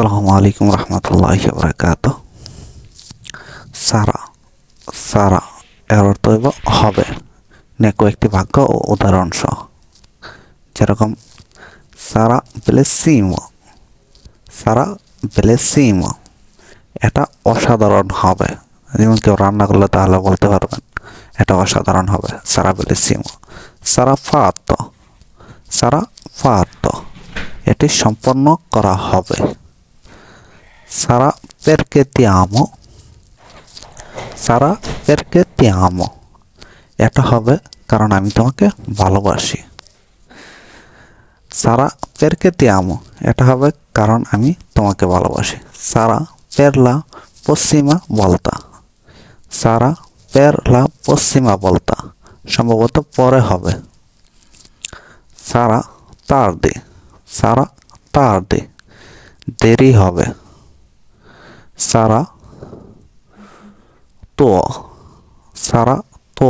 আসসালামু আলাইকুম রহমতুল্লাহ বরকাত সারা সারা এর অর্থ হবে। নে কয়েকটি ভাগ্য ও উদাহরণ সহ। যেরকম, সারা বেলেসিমো। সারা বেলেসিমো। এটা অসাধারণ হবে। যেমন কেউ রান্না করলে তাহলে বলতে পারবেন, এটা অসাধারণ হবে। সারা বেলেসিমো। সারা ফাতো সারা ফাতো এটি সম্পন্ন করা হবে। সারা পেরকে তিয়ামো সারা পেরকে তিয়ামো এটা হবে কারণ আমি তোমাকে ভালোবাসি সারা পেরকে তিয়ামো এটা হবে কারণ আমি তোমাকে ভালোবাসি সারা পেরলা পশ্চিমা বলতা সারা পেরলা পশ্চিমা বলতা সম্ভবত পরে হবে সারা তার দি সারা তার দি দেরি হবে সারা তো সারা তো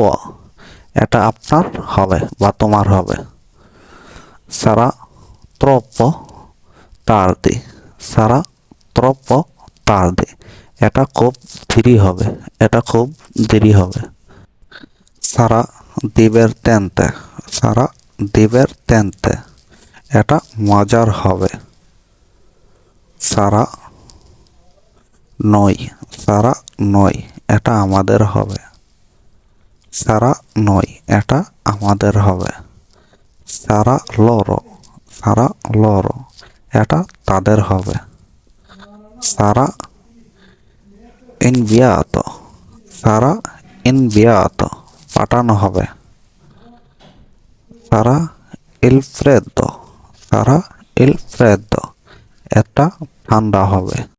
এটা আপনার হবে বা তোমার হবে। সারা ত্রপ্প তার্দি সারা ত্রপ্প তার্দি এটা খুব দেরি হবে। এটা খুব দেরি হবে। সারা দ্বীপের তেনতে সারা দ্বীপের তেনতে এটা মজার হবে। সারা নয়। সারা নয়, এটা আমাদের হবে। সারা নয়, এটা আমাদের হবে। সারা লরো সারা লরো, এটা তাদের হবে। সারা ইন ইনবিয়াত সারা ইন ইনবিয়াত পাঠানো হবে। সারা ইলফ্রেদো সারা ইলফ্রেদো এটা ঠান্ডা হবে।